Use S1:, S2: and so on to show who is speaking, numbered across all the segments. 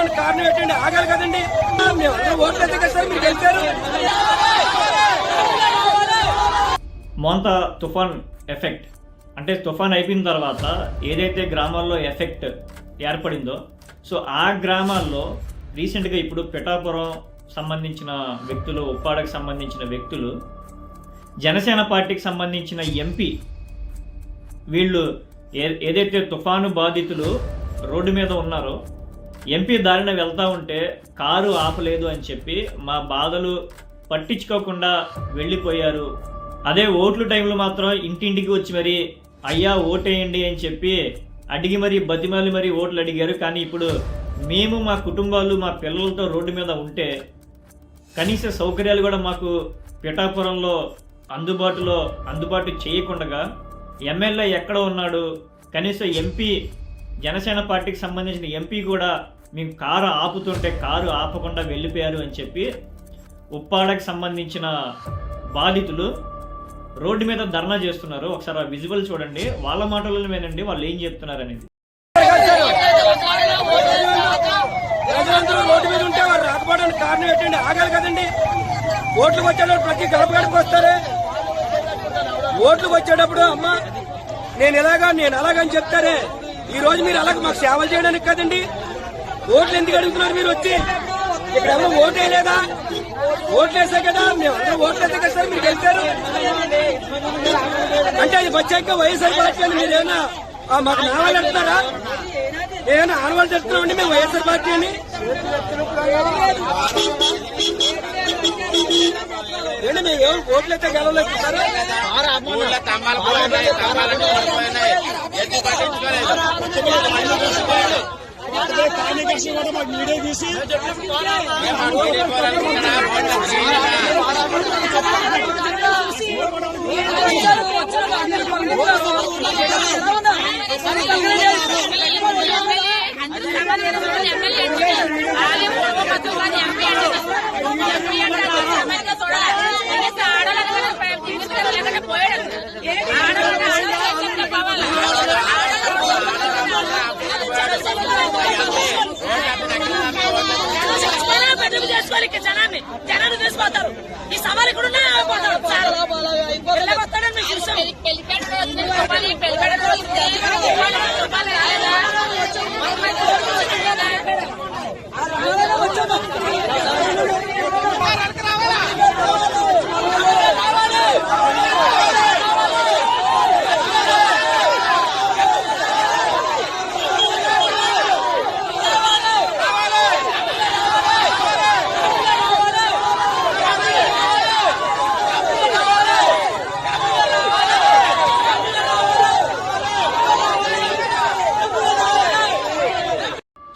S1: రాకపోవడానికి కారణం ఏంటండి ఆగాలి కదండి. మేము అందరూ ఓట్లు అయితే కదా మీరు గెలిచారు.
S2: మోంత తుఫాన్ ఎఫెక్ట్. అంటే తుఫాన్ అయిపోయిన తర్వాత ఏదైతే గ్రామాల్లో ఎఫెక్ట్ ఏర్పడిందో సో ఆ గ్రామాల్లో రీసెంట్గా ఇప్పుడు పిఠాపురం సంబంధించిన వ్యక్తులు ఉప్పాడకు సంబంధించిన వ్యక్తులు జనసేన పార్టీకి సంబంధించిన ఎంపీ వీళ్ళు ఏ ఏదైతే తుఫాను బాధితులు రోడ్డు మీద ఉన్నారో ఎంపీ దారిన వెళ్తా ఉంటే కారు ఆపలేదు అని చెప్పి మా బాధలు పట్టించుకోకుండా వెళ్ళిపోయారు. అదే ఓట్లు టైంలో మాత్రం ఇంటింటికి వచ్చి మరి అయ్యా ఓటేయండి అని చెప్పి అడిగి మరి బతిమాలి మరి ఓట్లు అడిగారు. కానీ ఇప్పుడు మేము మా కుటుంబాలు మా పిల్లలతో రోడ్డు మీద ఉంటే కనీస సౌకర్యాలు కూడా మాకు పిఠాపురంలో అందుబాటులో అందుబాటు చేయకుండా ఎమ్మెల్యే ఎక్కడ ఉన్నాడు? కనీసం ఎంపీ జనసేన పార్టీకి సంబంధించిన ఎంపీ కూడా మేము కారు ఆపుతుంటే కారు ఆపకుండా వెళ్ళిపోయారు అని చెప్పి ఉప్పాడకు సంబంధించిన బాధితులు రోడ్డు మీద ధర్నా చేస్తున్నారు. ఒకసారి ఆ విజువల్ చూడండి. వాళ్ళ మాటలను వినండి. వాళ్ళు ఏం చెప్తున్నారు అనేది.
S1: ప్రజలందరూ రోడ్డు మీద ఉంటే వారు రాకపోవడానికి కారణం ఏంటండి? ఆగాలి కదండి. ఓట్లకు వచ్చేటప్పుడు ప్రతి గడప గడప వస్తారే. ఓట్లకు వచ్చేటప్పుడు అమ్మ నేను ఎలాగా నేను అలాగని చెప్తారే. ఈ రోజు మీరు అలాగ మాకు సేవలు చేయడానికి కదండి. ఓట్లు ఎందుకు అడుగుతున్నారు మీరు వచ్చి? ఇక్కడ ఎవరు ఓటు వేయలేదా ఓట్లు వేసే కదా మేము అందరూ ఓట్లు వేసే కదా సార్ మీరు గెలిచారు. అంటే అది వచ్చాక వైఎస్ఆర్ పార్టీ అని మీరు ఏమైనా మాకు నావాళ్ళు చెప్తారా ఏమైనా ఆనవాళ్ళు చెప్తున్నామండి మేము వైఎస్ఆర్ పార్టీ అని? ఏంటి మేము ఏం ఓట్లు అయితే గెలవలేదు సార్
S3: ఊళ్ళో స్తంభాలు కూడా ఉన్నాయి స్తంభాలు పడిపోయినాయి ఎందుకు పట్టించుకోలేదు మేము
S4: చేసుకోవాలి జనాన్ని జనాన్ని తీసుకుపోతారు ఈ సవాలు ఇక్కడ వెళ్ళగొస్తాడని మీకు ఇష్టం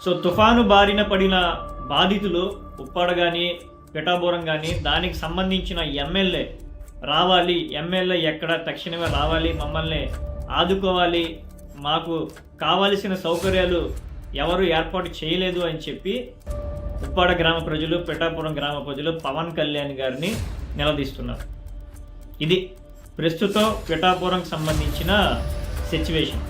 S2: సో తుఫాను బారిన పడిన బాధితులు ఉప్పాడ కానీ పిఠాపురం కానీ దానికి సంబంధించిన ఎమ్మెల్యే రావాలి ఎమ్మెల్యే ఎక్కడ తక్షణమే రావాలి మమ్మల్ని ఆదుకోవాలి మాకు కావలసిన సౌకర్యాలు ఎవరు ఏర్పాటు చేయలేదు అని చెప్పి ఉప్పాడ గ్రామ ప్రజలు పిఠాపురం గ్రామ ప్రజలు పవన్ కళ్యాణ్ గారిని నిలదీస్తున్నారు. ఇది ప్రస్తుతం పిఠాపురంకి సంబంధించిన సిచ్యువేషన్